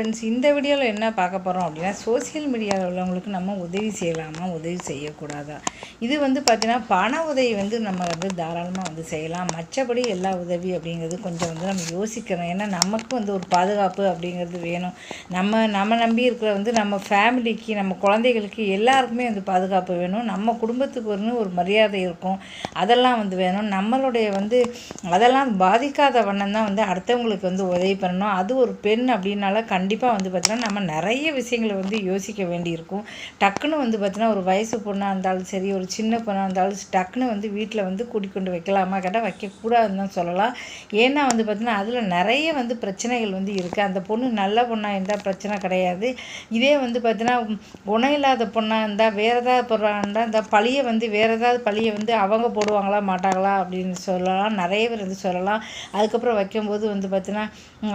Friends இந்த வீடியோவில் என்ன பார்க்க போகிறோம் அப்படின்னா சோசியல் மீடியாவில் உள்ளவங்களுக்கு நம்ம உதவி செய்யலாமா? உதவி செய்யக்கூடாதா? இது வந்து பார்த்திங்கன்னா பண உதவி வந்து நம்ம வந்து தாராளமாக வந்து செய்யலாம். மற்றபடி எல்லா உதவி அப்படிங்கிறது கொஞ்சம் வந்து நம்ம யோசிக்கணும். ஏன்னா நமக்கு வந்து ஒரு பாதுகாப்பு அப்படிங்கிறது வேணும். நம்ம நம்ம நம்பி இருக்கிற வந்து நம்ம ஃபேமிலிக்கு நம்ம குழந்தைகளுக்கு எல்லாருக்குமே வந்து பாதுகாப்பு வேணும். நம்ம குடும்பத்துக்கு ஒரு ஒரு மரியாதை இருக்கும். அதெல்லாம் வந்து வேணும். நம்மளுடைய வந்து அதெல்லாம் பாதிக்காத வண்ணம் தான் வந்து அடுத்தவங்களுக்கு வந்து உதவி பண்ணணும். அது ஒரு பெண் அப்படின்னால கண்டிப்பாக கண்டிப்பாக வந்து பார்த்தீங்கன்னா நம்ம நிறைய விஷயங்களை வந்து யோசிக்க வேண்டியிருக்கும். டக்குன்னு வந்து பார்த்தீங்கன்னா ஒரு வயசு பொண்ணாக இருந்தாலும் சரி ஒரு சின்ன பொண்ணாக இருந்தாலும் டக்குன்னு வந்து வீட்டில் வந்து கூட்டிக்கொண்டு வைக்கலாமா கேட்டால் வைக்கக்கூடாதுன்னு தான் சொல்லலாம். ஏன்னா வந்து பார்த்தீங்கன்னா அதில் நிறைய வந்து பிரச்சனைகள் வந்து இருக்குது அந்த பொண்ணு நல்ல பொண்ணாக இருந்தால் பிரச்சனை கிடையாது. இதே வந்து பார்த்தீங்கன்னா குணம் இல்லாத பொண்ணாக இருந்தால் வேறு ஏதாவது பொருளாக இருந்தால் இந்த பழியை வந்து வேறு ஏதாவது பழியை வந்து அவங்க போடுவாங்களா மாட்டாங்களா அப்படின்னு சொல்லலாம். நிறைய பேர் வந்து சொல்லலாம். அதுக்கப்புறம் வைக்கும்போது வந்து பார்த்தீங்கன்னா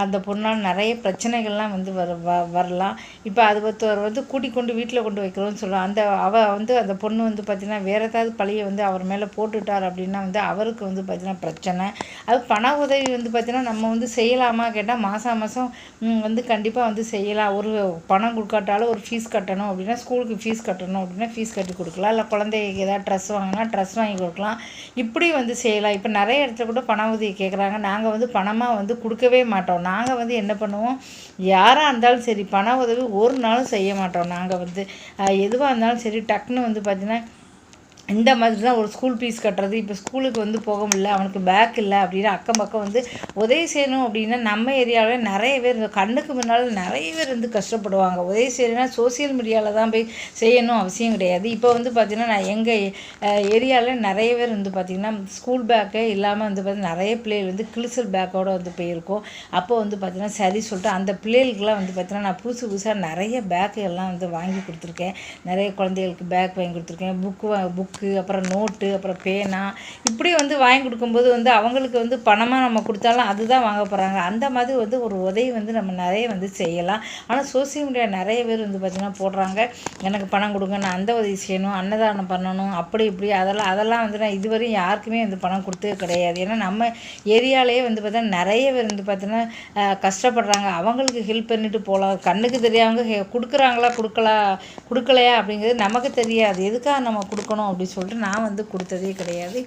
அந்த பொண்ணால் நிறைய பிரச்சனைகள்லாம் வந்து வர வ வரலாம். இப்போ அது ஒருத்தர் வந்து கூட்டி கொண்டு வீட்டில் கொண்டு வைக்கிறோன்னு சொல்லுவோம் அந்த அவள் வந்து அந்த பொண்ணு வந்து பார்த்திங்கன்னா வேறு ஏதாவது பழியை வந்து அவர் மேலே போட்டுட்டார் அப்படின்னா வந்து அவருக்கு வந்து பார்த்திங்கன்னா பிரச்சனை. அது பண உதவி வந்து பார்த்திங்கன்னா நம்ம வந்து செய்யலாமா கேட்டால் மாதம் மாதம் வந்து கண்டிப்பாக வந்து செய்யலாம். ஒரு பணம் கொடுக்காட்டாலும் ஒரு ஃபீஸ் கட்டணும் அப்படின்னா ஸ்கூலுக்கு ஃபீஸ் கட்டணும் அப்படின்னா ஃபீஸ் கட்டி கொடுக்கலாம். இல்லை குழந்தைக்கு ஏதாவது ட்ரெஸ் வாங்கினா ட்ரெஸ் வாங்கி கொடுக்கலாம். இப்படி வந்து செய்யலாம். இப்போ நிறைய இடத்துல கூட பண உதவி கேட்குறாங்க நாங்கள் வந்து பணமாக வந்து கொடுக்கவே மாட்டோம். நாங்கள் வந்து என்ன பண்ணுவோம்? யாராக இருந்தாலும் சரி பண உதவி ஒரு நாளும் செய்ய மாட்டோம். நாங்கள் வந்து எதுவாக இருந்தாலும் சரி டக்குன்னு வந்து பார்த்திங்கன்னா இந்த மாதிரி தான் ஒரு ஸ்கூல் ஃபீஸ் கட்டுறது. இப்போ ஸ்கூலுக்கு வந்து போக முடியல அவனுக்கு பேக் இல்லை அப்படின்னா அக்கம் பக்கம் வந்து உதவி செய்யணும் அப்படின்னா நம்ம ஏரியாவில் நிறைய பேர் கண்ணுக்கு முன்னால் நிறைய பேர் வந்து கஷ்டப்படுவாங்க. உதவி செய்யணும்னா சோசியல் மீடியாவில் தான் போய் செய்யணும் அவசியம் கிடையாது. இப்போ வந்து பார்த்திங்கன்னா நான் எங்கள் ஏரியாவில் நிறைய பேர் வந்து பார்த்திங்கன்னா ஸ்கூல் பேக்கே இல்லாமல் வந்து பார்த்திங்கன்னா நிறைய பிள்ளைகள் வந்து கிளிசல் பேக்கோடு வந்து போயிருக்கோம். அப்போ வந்து பார்த்திங்கன்னா சரி சொல்லிட்டு அந்த பிள்ளைகளுக்குலாம் வந்து பார்த்திங்கன்னா நான் புதுசு புதுசாக நிறைய பேக்கு எல்லாம் வந்து வாங்கி கொடுத்துருக்கேன். நிறைய குழந்தைகளுக்கு பேக் வாங்கி கொடுத்துருக்கேன். புக்கு புக் புக்கு அப்புறம் நோட்டு அப்புறம் பேனா இப்படி வந்து வாங்கி கொடுக்கும்போது வந்து அவங்களுக்கு வந்து பணமாக நம்ம கொடுத்தாலும் அதுதான் வாங்க போகிறாங்க அந்த மாதிரி வந்து ஒரு உதவி வந்து நம்ம நிறைய வந்து செய்யலாம். ஆனால் சோசியல் மீடியா நிறைய பேர் வந்து பார்த்திங்கன்னா போடுறாங்க. எனக்கு பணம் கொடுங்க நான் அந்த உதவி செய்யணும் அன்னதானம் பண்ணணும் அப்படி இப்படி அதெல்லாம் அதெல்லாம் வந்து நான் இதுவரையும் யாருக்குமே வந்து பணம் கொடுத்தது கிடையாது. ஏன்னா நம்ம ஏரியாலேயே வந்து பார்த்தீங்கன்னா நிறைய பேர் வந்து பார்த்தீங்கன்னா கஷ்டப்படுறாங்க. அவங்களுக்கு ஹெல்ப் பண்ணிட்டு போகலாம் கண்ணுக்கு தெரியாமல் கொடுக்குறாங்களா கொடுக்கலா கொடுக்கலையா? அப்படிங்கிறது நமக்கு தெரியாது. எதுக்காக நம்ம கொடுக்கணும் அப்படி அப்படின்னு சொல்லிட்டு நான் வந்து கொடுத்ததே கிடையாது.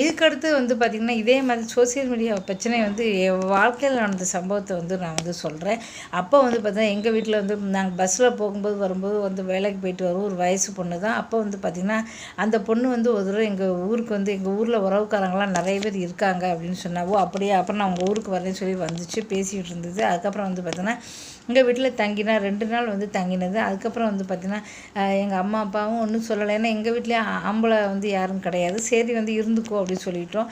இதுக்கடுத்து வந்து பார்த்திங்கன்னா இதே மாதிரி சோசியல் மீடியா பிரச்சனை வந்து என் வாழ்க்கையில் நடந்த சம்பவத்தை வந்து நான் வந்து சொல்கிறேன் அப்போ வந்து பார்த்தீங்கன்னா எங்கள் வீட்டில் வந்து நாங்கள் பஸ்ஸில் போகும்போது வரும்போது வந்து வேலைக்கு போயிட்டு வரும் ஒரு வயசு பொண்ணு தான் அப்போ வந்து பார்த்திங்கன்னா அந்த பொண்ணு வந்து ஒரு தடவை எங்கள் ஊருக்கு வந்து எங்கள் ஊரில் உறவுக்காரங்களாம் நிறைய பேர் இருக்காங்க அப்படின்னு சொன்னாவோ அப்படியே? அப்புறம் நான் உங்கள் ஊருக்கு வரேன்னு சொல்லி வந்துச்சு பேசிகிட்டு இருந்தது. அதுக்கப்புறம் வந்து பார்த்தீங்கன்னா எங்கள் வீட்டில் தங்கினா ரெண்டு நாள் வந்து தங்கினது. அதுக்கப்புறம் வந்து பார்த்திங்கன்னா எங்கள் அம்மா அப்பாவும் ஒன்றும் சொல்லலை. ஏன்னா எங்கள் வீட்லேயே ஆம்பளை வந்து யாரும் கிடையாது. சரி வந்து இருந்துக்கோ அப்படின்னு சொல்லிட்டோம்.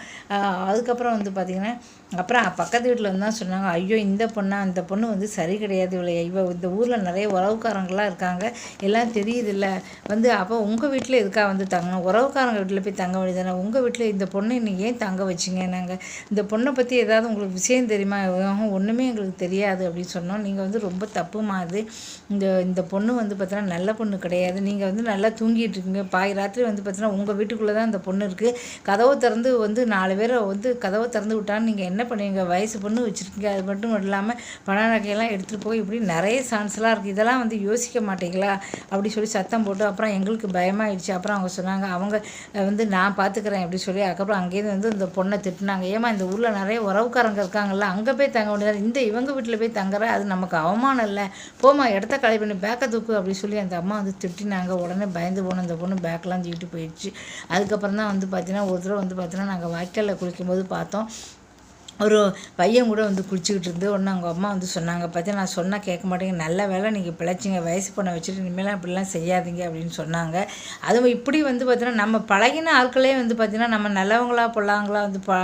அதுக்கப்புறம் வந்து பார்த்திங்கன்னா அப்புறம் பக்கத்து வீட்டில் வந்து தான் சொன்னாங்க ஐயோ இந்த பொண்ணா அந்த பொண்ணு வந்து சரி கிடையாது இவ்வளோ இவ இந்த ஊரில் நிறைய உறவுக்காரங்களாம் இருக்காங்க. எல்லாம் தெரியுதுல்ல. வந்து அப்போ உங்கள் வீட்டில் எதுக்காக வந்து தங்கணும்? உறவுக்காரங்க வீட்டில் போய் தங்க வேண்டியதானே உங்கள் வீட்டில் இந்த பொண்ணை நீங்கள் ஏன் தங்க வச்சிங்க நாங்கள் இந்த பொண்ணை பற்றி ஏதாவது உங்களுக்கு விஷயம் தெரியுமா? ஒன்றுமே எங்களுக்கு தெரியாது அப்படின்னு சொன்னோம். நீங்கள் வந்து ரொம்ப தப்புமா அது. இந்த இந்த பொண்ணு வந்து பார்த்தீங்கன்னா நல்ல பொண்ணு கிடையாது. நீங்கள் வந்து நல்லா தூங்கிட்டு இருக்கீங்க. பாய் ராத்திரி வந்து பார்த்தீங்கன்னா உங்கள் வீட்டுக்குள்ளே தான் அந்த பொண்ணு இருக்குது கதவை திறந்து வந்து நாலு பேரை வந்து கதவை திறந்து விட்டான்னு நீங்கள் என்ன பண்ணுவீங்க? வயசு பொண்ணு வச்சுருக்கீங்க. அது மட்டும் இல்லாமல் பண நகையெல்லாம் எடுத்துகிட்டு போய் இப்படி நிறைய சான்ஸ்லாம் இருக்குது இதெல்லாம் வந்து யோசிக்க மாட்டீங்களா? அப்படி சொல்லி சத்தம் போட்டு அப்புறம் எங்களுக்கு பயமாயிடுச்சு. அப்புறம் அவங்க சொன்னாங்க அவங்க வந்து நான் பார்த்துக்கிறேன் அப்படி சொல்லி அதுக்கப்புறம் அங்கேயிருந்து வந்து இந்த பொண்ணை திட்டினாங்க. ஏமா இந்த ஊரில் நிறைய உறவுக்காரங்க இருக்காங்கல்ல அங்கே போய் தங்க முடியாது. இந்த இவங்க வீட்டில் போய் தங்குற அது நமக்கு அவமானம் இல்லை. போமா இடத்த கலை பண்ணி பேக்கை தூக்கு அப்படி சொல்லி அந்த அம்மா வந்து திட்டினாங்க. உடனே பயந்து போன அந்த பொண்ணு பேக்கெலாம் தூக்கிட்டு போயிடுச்சு. அதுக்கப்புறம் தான் வந்து பார்த்தீங்கன்னா ஒரு தடவை வந்து பார்த்தீங்கன்னா நாங்கள் வாய்க்காலில் குளிக்கும்போது பார்த்தோம். ஒரு பையன் கூட வந்து குளிச்சுக்கிட்டு இருந்து ஒன்று அவங்க அம்மா வந்து சொன்னாங்க பார்த்து நான் சொன்னால் கேட்க மாட்டேங்க. நல்ல வேலை நீங்கள் பிழைச்சிங்க. வயசு பண்ண வச்சுட்டு இனிமேலாம் இப்படிலாம் செய்யாதீங்க அப்படின்னு சொன்னாங்க. அதுவும் இப்படி வந்து பார்த்தீங்கன்னா நம்ம பழகின ஆட்களே வந்து பார்த்திங்கன்னா நம்ம நல்லவங்களா பொல்லாங்களா வந்து ப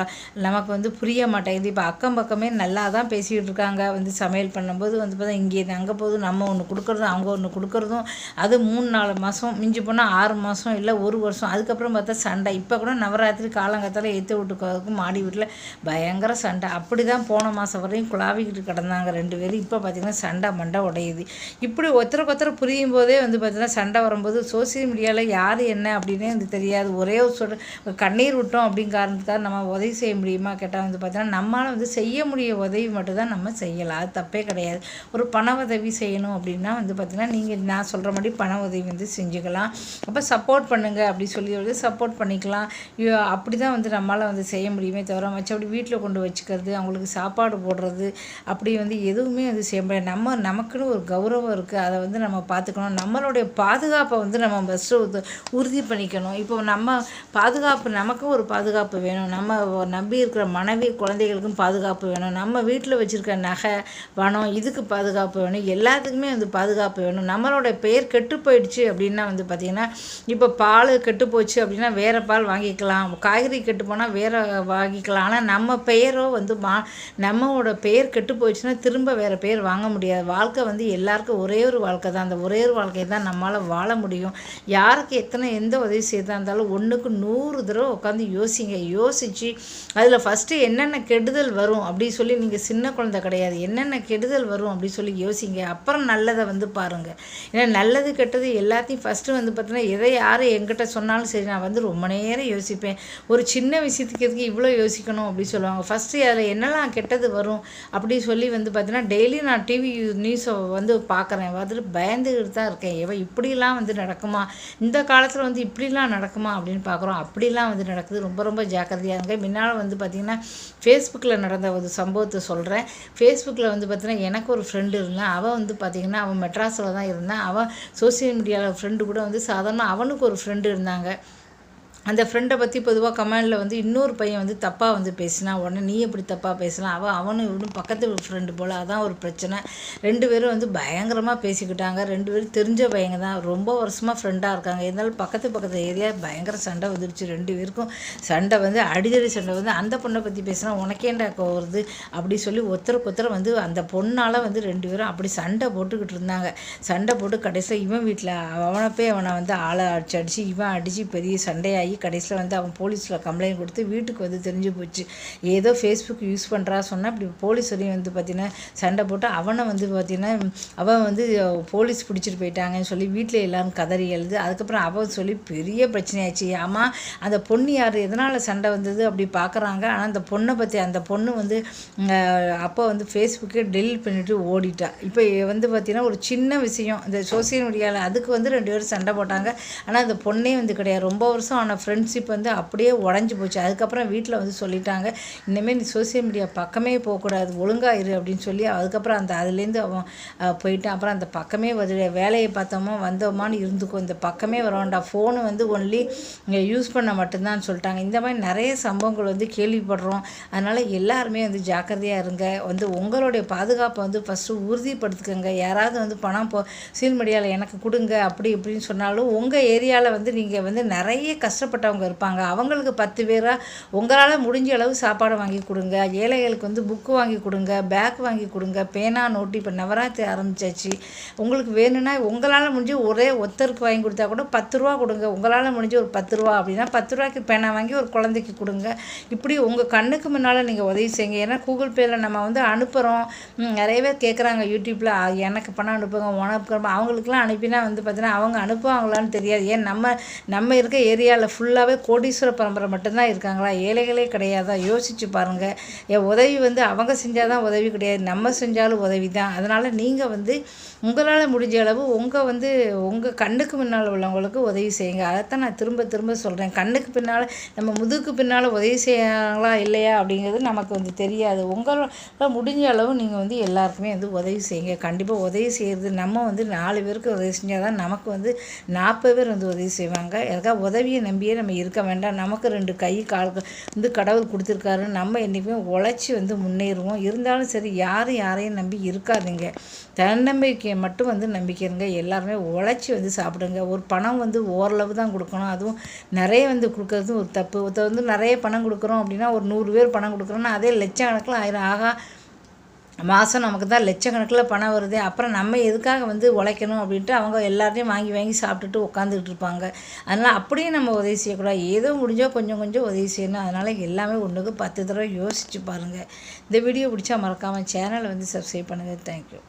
நமக்கு வந்து புரிய மாட்டேங்குது. இப்போ அக்கம் பக்கமே நல்லா தான் பேசிக்கிட்டு இருக்காங்க. வந்து சமையல் பண்ணும்போது வந்து பார்த்தா இங்கே அங்கே போது நம்ம ஒன்று கொடுக்குறதும் அவங்க ஒன்று கொடுக்குறதும் அது மூணு நாலு மாதம் மிஞ்சி போனால் ஆறு மாதம் இல்லை ஒரு வருஷம். அதுக்கப்புறம் பார்த்தா சண்டை. இப்போ கூட நவராத்திரி காலங்கத்தால் ஏற்ற விட்டுக்கிறதுக்கும் மாடி வீட்டில் பயங்கர சண்டை. அப்படி தான் போன மாதம் வரையும் குழாவிக்கிட்டு கிடந்தாங்க ரெண்டு பேரும். இப்போ பார்த்திங்கன்னா சண்டை மண்டை உடையுது. இப்படி ஒருத்தருக்கு ஒருத்தர் புரியும் போதே வந்து பார்த்திங்கன்னா சண்டை வரும்போது சோசியல் மீடியாவில் யார் என்ன அப்படின்னே வந்து தெரியாது. ஒரே ஒரு சொல் கண்ணீர் விட்டோம் அப்படிங்கிற காரணத்துக்காக நம்ம உதவி செய்ய முடியுமா கேட்டால் வந்து பார்த்திங்கன்னா நம்மளால் வந்து செய்ய முடிய உதவி மட்டும்தான் நம்ம செய்யலாம். அது தப்பே கிடையாது. ஒரு பண உதவி செய்யணும் அப்படின்னா வந்து பார்த்திங்கன்னா நீங்கள் நான் சொல்கிற மாதிரி பண உதவி வந்து செஞ்சுக்கலாம். அப்போ சப்போர்ட் பண்ணுங்கள் அப்படி சொல்லி சப்போர்ட் பண்ணிக்கலாம். அப்படி தான் வந்து நம்மளால் வந்து செய்ய முடியுமே தவிர மற்றபடி வீட்டில் கொண்டு வச்சுக்கிறது அவங்களுக்கு சாப்பாடு போடுறது அப்படி வந்து எதுவுமே வந்து செய்ய முடியாது. நம்ம நமக்குன்னு ஒரு கௌரவம் இருக்குது அதை வந்து நம்ம பார்த்துக்கணும். நம்மளுடைய பாதுகாப்பை வந்து நம்ம ஃபஸ்ட்டு உறுதி பண்ணிக்கணும். இப்போ நம்ம பாதுகாப்பு நமக்கும் ஒரு பாதுகாப்பு வேணும். நம்ம நம்பி இருக்கிற மனைவி குழந்தைகளுக்கும் பாதுகாப்பு வேணும். நம்ம வீட்டில் வச்சுருக்க நகை பணம் இதுக்கு பாதுகாப்பு வேணும். எல்லாத்துக்குமே வந்து பாதுகாப்பு வேணும். நம்மளோட பெயர் கெட்டு போயிடுச்சு அப்படின்னா வந்து பார்த்திங்கன்னா இப்போ பால் கெட்டு போச்சு அப்படின்னா வேறு பால் வாங்கிக்கலாம். காய்கறி கெட்டு போனால் வேறு வாங்கிக்கலாம். ஆனால் நம்ம பெயர் வந்து மா நம்மளோட பேர் கெட்டு போயிடுச்சுன்னா திரும்ப வேறு பேர் வாங்க முடியாது. வாழ்க்கை வந்து எல்லாருக்கும் ஒரே ஒரு வாழ்க்கை தான். அந்த ஒரே ஒரு வாழ்க்கையை தான் நம்மளால் வாழ முடியும். யாருக்கு எத்தனை எந்த உதவி செய்தா இருந்தாலும் ஒன்றுக்கு நூறு தடவை உட்காந்து யோசிங்க. யோசித்து அதில் ஃபஸ்ட்டு என்னென்ன கெடுதல் வரும் அப்படின்னு சொல்லி நீங்கள் சின்ன குழந்தை கிடையாது. என்னென்ன கெடுதல் வரும் அப்படின்னு சொல்லி யோசிங்க. அப்புறம் நல்லதை வந்து பாருங்கள் ஏன்னா நல்லது கெட்டது எல்லாத்தையும் ஃபஸ்ட்டு வந்து பார்த்தீங்கன்னா எதை யார் எங்கிட்ட சொன்னாலும் சரி நான் வந்து ரொம்ப நேரம் யோசிப்பேன். ஒரு சின்ன விஷயத்துக்கு எதுக்கு இவ்வளோ யோசிக்கணும் அப்படின்னு சொல்லுவாங்க. ஃபஸ்ட் ஃபஸ்ட்டு அதில் என்னெல்லாம் கெட்டது வரும் அப்படி சொல்லி வந்து பார்த்தீங்கன்னா டெய்லி நான் டிவி நியூஸை வந்து பார்க்குறேன் வந்துட்டு பயந்துக்கிட்டு தான் இருக்கேன். இவன் இப்படிலாம் வந்து நடக்குமா? இந்த காலத்தில் வந்து இப்படிலாம் நடக்குமா? அப்படின்னு பார்க்குறோம் அப்படிலாம் வந்து நடக்குது. ரொம்ப ரொம்ப ஜாக்கிரதையாக இருங்க. முன்னால் வந்து பார்த்திங்கன்னா ஃபேஸ்புக்கில் நடந்த ஒரு சம்பவத்தை சொல்கிறேன் ஃபேஸ்புக்கில் வந்து பார்த்திங்கன்னா எனக்கு ஒரு ஃப்ரெண்டு இருந்தான். அவன் வந்து பார்த்திங்கன்னா அவன் மெட்ராஸில் தான் இருந்தான். அவன் சோசியல் மீடியாவில் ஃப்ரெண்டு கூட வந்து சாதாரண அவனுக்கு ஒரு ஃப்ரெண்டு இருந்தாங்க. அந்த ஃப்ரெண்டை பற்றி பொதுவாக கமெண்டில் வந்து இன்னொரு பையன் வந்து தப்பாக வந்து பேசினா உடனே நீ எப்படி தப்பாக பேசலாம்? அவன் அவனும் இவனும் பக்கத்து ஃப்ரெண்டு போல். அதான் ஒரு பிரச்சனை. ரெண்டு பேரும் வந்து பயங்கரமாக பேசிக்கிட்டாங்க. ரெண்டு பேரும் தெரிஞ்ச பையங்க தான். ரொம்ப வருஷமாக ஃப்ரெண்டாக இருக்காங்க. இருந்தாலும் பக்கத்து பக்கத்து ஏரியா பயங்கர சண்டை வந்துருச்சு ரெண்டு பேருக்கும். சண்டை வந்து அடிதடி சண்டை வந்து அந்த பொண்ணை பற்றி பேசினா உனக்கேண்டா வருது? அப்படி சொல்லி ஒருத்தருக்கு ஒருத்தர் வந்து அந்த பொண்ணால் வந்து ரெண்டு பேரும் அப்படி சண்டை போட்டுக்கிட்டு இருந்தாங்க. சண்டை போட்டு கடைசியில் இவன் வீட்டில் அவனை போய் அவனை வந்து ஆளை அடிச்சு அடித்து இவன் அடித்து பெரிய சண்டையாகி கடைசியில் வந்து அவன் போலீஸில் கம்ப்ளைண்ட் கொடுத்து வீட்டுக்கு வந்து தெரிஞ்சு போச்சு. ஏதோ ஃபேஸ்புக் யூஸ் பண்ணுறா சொன்னால் இப்படி போலீஸ் வரையும் வந்து பார்த்திங்கன்னா சண்டை போட்டு அவனை வந்து பார்த்திங்கன்னா அவன் வந்து போலீஸ் பிடிச்சிட்டு போயிட்டாங்கன்னு சொல்லி வீட்டில் எல்லோரும் கதறி எழுது. அதுக்கப்புறம் அவன் சொல்லி பெரிய பிரச்சனையாச்சு. ஆமாம் அந்த பொண்ணு யார்? எதனால் சண்டை வந்தது அப்படி பார்க்குறாங்க ஆனால் அந்த பொண்ணை பற்றி அந்த பொண்ணு வந்து அப்போ வந்து ஃபேஸ்புக்கே டெலிட் பண்ணிவிட்டு ஓடிட்டா. இப்போ வந்து பார்த்திங்கன்னா ஒரு சின்ன விஷயம். இந்த சோசியல் மீடியாவில் அதுக்கு வந்து ரெண்டு பேரும் சண்டை போட்டாங்க. ஆனால் அந்த பொண்ணே வந்து கிடையாது. ரொம்ப வருஷம் ஆன ஃப்ரெண்ட்ஷிப் வந்து அப்படியே உடஞ்சி போச்சு. அதுக்கப்புறம் வீட்டில் வந்து சொல்லிட்டாங்க இனிமேல் நீ சோசியல் மீடியா பக்கமே போகக்கூடாது ஒழுங்காக இரு அப்படின்னு சொல்லி அதுக்கப்புறம் அந்த அதுலேருந்து அவன் போயிட்டான். அப்புறம் அந்த பக்கமே வந்து வேலையை பார்த்தோமா வந்தோமான்னு இருந்துக்கும் இந்த பக்கமே வர வேண்டாம் ஃபோனு வந்து ஒன்லி இங்கே யூஸ் பண்ண மட்டும்தான் சொல்லிட்டாங்க. இந்த மாதிரி நிறைய சம்பவங்கள் வந்து கேள்விப்படுறோம். அதனால் எல்லாருமே வந்து ஜாக்கிரதையாக இருங்க. வந்து உங்களுடைய பாதுகாப்பை வந்து ஃபஸ்ட்டு உறுதிப்படுத்துக்கங்க. யாராவது வந்து பணம் போ சீல் மீடியாவில் எனக்கு கொடுங்க அப்படி இப்படின்னு சொன்னாலும் உங்கள் ஏரியாவில் வந்து நீங்கள் வந்து நிறைய கஷ்டம் கஷ்டப்பட்டவங்க இருப்பாங்க. அவங்களுக்கு பத்து பேராக உங்களால் முடிஞ்ச அளவு சாப்பாடு வாங்கி கொடுங்க. ஏழைகளுக்கு வந்து புக்கு வாங்கி கொடுங்க. பேக் வாங்கி கொடுங்க. பேனா நோட்டு இப்போ நவராத்திரி ஆரம்பிச்சாச்சு. உங்களுக்கு வேணும்னா உங்களால் முடிஞ்சு ஒரே ஒத்தருக்கு வாங்கி கொடுத்தா கூட பத்து ரூபா கொடுங்க. உங்களால் முடிஞ்சு ஒரு பத்து ரூபா அப்படின்னா பத்து ரூபாய்க்கு பேனா வாங்கி ஒரு குழந்தைக்கு கொடுங்க. இப்படி உங்கள் கண்ணுக்கு முன்னால் நீங்கள் உதவி செய்யுங்க. ஏன்னா கூகுள் பேயில் நம்ம வந்து அனுப்புகிறோம் நிறைய பேர் கேட்குறாங்க யூடியூப்பில் எனக்கு பணம் அனுப்புங்க உனக்கு அவங்களுக்குலாம் அனுப்பினா வந்து பார்த்தீங்கன்னா அவங்க அனுப்புவாங்களான்னு தெரியாது. ஏன் நம்ம நம்ம இருக்க ஏரியாவில் ஃபுல்லாகவே கோடீஸ்வர பரம்பரை மட்டும்தான் இருக்காங்களா? ஏழைகளே கிடையாதா? யோசிச்சு பாருங்கள் என் உதவி வந்து அவங்க செஞ்சால் தான் உதவி கிடையாது. நம்ம செஞ்சாலும் உதவி தான் அதனால் நீங்கள் வந்து உங்களால் முடிஞ்ச அளவு உங்கள் வந்து உங்கள் கண்ணுக்கு முன்னால் உள்ளவங்களுக்கு உதவி செய்யுங்க. அதைத்தான் நான் திரும்ப திரும்ப சொல்கிறேன் கண்ணுக்கு பின்னால் நம்ம முதுகுக்கு பின்னால் உதவி செய்யறாங்களா இல்லையா அப்படிங்கிறது நமக்கு வந்து தெரியாது. உங்களால் முடிஞ்ச அளவு நீங்கள் வந்து எல்லாருக்குமே வந்து உதவி செய்யுங்க. கண்டிப்பாக உதவி செய்கிறது நம்ம வந்து நாலு பேருக்கு உதவி செஞ்சால் தான் நமக்கு வந்து நாற்பது பேர் வந்து உதவி செய்வாங்க. எதுக்காக உதவியை நம்பியே நம்ம இருக்க வேண்டாம். நமக்கு ரெண்டு கை கால் வந்து கடவுள் கொடுத்துருக்காரு நம்ம என்றைக்குமே உழைச்சி வந்து முன்னேறுவோம். இருந்தாலும் சரி யாரும் யாரையும் நம்பி இருக்காதுங்க. தன்னம்பிக்கையை மட்டும் வந்து நம்பிக்கைங்க எல்லாருமே உழைச்சி வந்து சாப்பிடுங்க. ஒரு பணம் வந்து ஓரளவு தான் கொடுக்கணும். அதுவும் நிறைய வந்து கொடுக்கறது ஒரு தப்பு. ஒருத்தர் வந்து நிறைய பணம் கொடுக்குறோம் அப்படின்னா ஒரு நூறு பேர் பணம் கொடுக்குறோன்னா அதே லட்சக்கணக்கில் ஆயிரம். ஆகா மாதம் நமக்கு தான் லட்சக்கணக்கில் பணம் வருது. அப்புறம் நம்ம எதுக்காக வந்து உழைக்கணும் அப்படின்ட்டு அவங்க எல்லாத்தையும் வாங்கி வாங்கி சாப்பிட்டுட்டு உட்காந்துக்கிட்டு இருப்பாங்க. அதனால் அப்படியே நம்ம உதவி செய்யக்கூடாது. ஏதோ முடிஞ்சோ கொஞ்சம் கொஞ்சம் உதவி செய்யணும். அதனால் எல்லாமே ஒன்றுக்கு பத்து தடவை யோசித்து பாருங்கள் இந்த வீடியோ பிடிச்சா மறக்காமல் சேனலை வந்து சப்ஸ்கிரைப் பண்ணுங்கள் தேங்க்யூ